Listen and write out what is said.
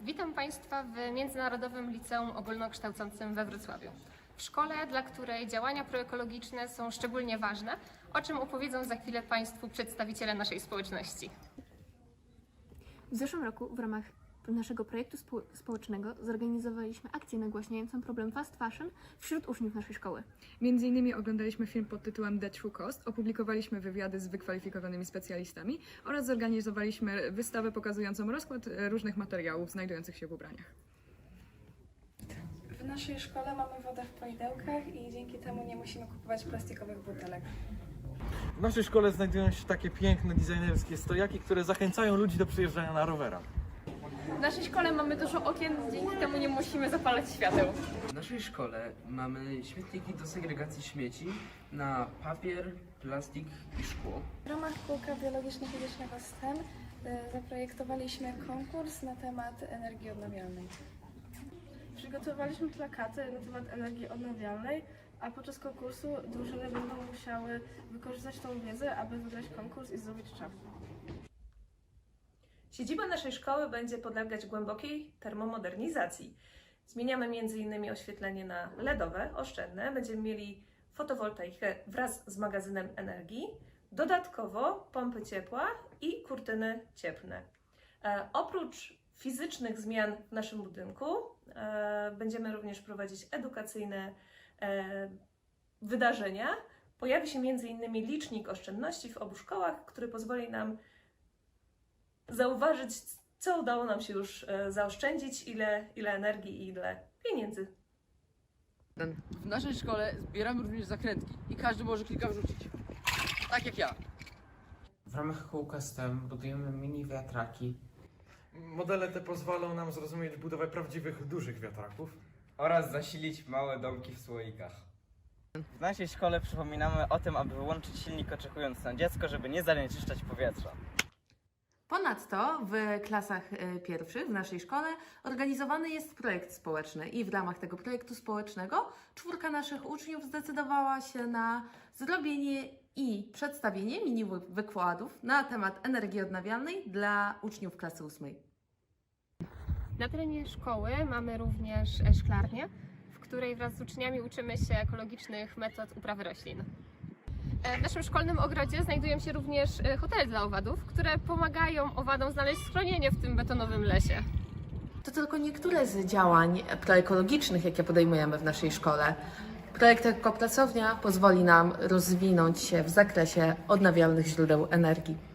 Witam Państwa w Międzynarodowym Liceum Ogólnokształcącym we Wrocławiu. W szkole, dla której działania proekologiczne są szczególnie ważne, o czym opowiedzą za chwilę Państwu przedstawiciele naszej społeczności. W zeszłym roku w ramach naszego projektu spo- społecznego zorganizowaliśmy akcję nagłaśniającą problem fast fashion wśród uczniów naszej szkoły. Między innymi oglądaliśmy film pod tytułem The True Cost, opublikowaliśmy wywiady z wykwalifikowanymi specjalistami oraz zorganizowaliśmy wystawę pokazującą rozkład e, różnych materiałów znajdujących się w ubraniach. W naszej szkole mamy wodę w poidełkach i dzięki temu nie musimy kupować plastikowych butelek. W naszej szkole znajdują się takie piękne, designerskie stojaki, które zachęcają ludzi do przyjeżdżania na rowerach. W naszej szkole mamy dużo okien, dzięki temu nie musimy zapalać świateł. W naszej szkole mamy śmietniki do segregacji śmieci na papier, plastik i szkło. W ramach kółka biologiczno-fizycznego STEM y, zaprojektowaliśmy konkurs na temat energii odnawialnej. Przygotowaliśmy plakaty na temat energii odnawialnej, a podczas konkursu drużyny będą musiały wykorzystać tą wiedzę, aby wygrać konkurs i zdobyć czapkę. Siedziba naszej szkoły będzie podlegać głębokiej termomodernizacji. Zmieniamy m.in. oświetlenie na LEDowe, oszczędne. Będziemy mieli fotowoltaikę wraz z magazynem energii. Dodatkowo pompy ciepła i kurtyny cieplne. E, oprócz fizycznych zmian w naszym budynku e, będziemy również prowadzić edukacyjne e, wydarzenia. Pojawi się m.in. licznik oszczędności w obu szkołach, który pozwoli nam zauważyć, co udało nam się już e, zaoszczędzić, ile, ile energii i ile pieniędzy. W naszej szkole zbieramy również zakrętki i każdy może kilka wrzucić. Tak jak ja. W ramach kółka STEM budujemy mini wiatraki Modele te pozwolą nam zrozumieć budowę prawdziwych, dużych wiatraków. oraz zasilić małe domki w słoikach. W naszej szkole przypominamy o tym, aby wyłączyć silnik oczekując na dziecko, żeby nie zanieczyszczać powietrza. Ponadto w klasach e, pierwszych w naszej szkole organizowany jest projekt społeczny i w ramach tego projektu społecznego czwórka naszych uczniów zdecydowała się na zrobienie i przedstawienie mini wy- wykładów na temat energii odnawialnej dla uczniów klasy ósmej. Na terenie szkoły mamy również szklarnię, w której wraz z uczniami uczymy się ekologicznych metod uprawy roślin. E, W naszym szkolnym ogrodzie znajdują się również e, hotele dla owadów, które pomagają owadom znaleźć schronienie w tym betonowym lesie. To tylko niektóre z działań proekologicznych, jakie podejmujemy w naszej szkole. Projekt Ekopracownia pozwoli nam rozwinąć się w zakresie odnawialnych źródeł energii.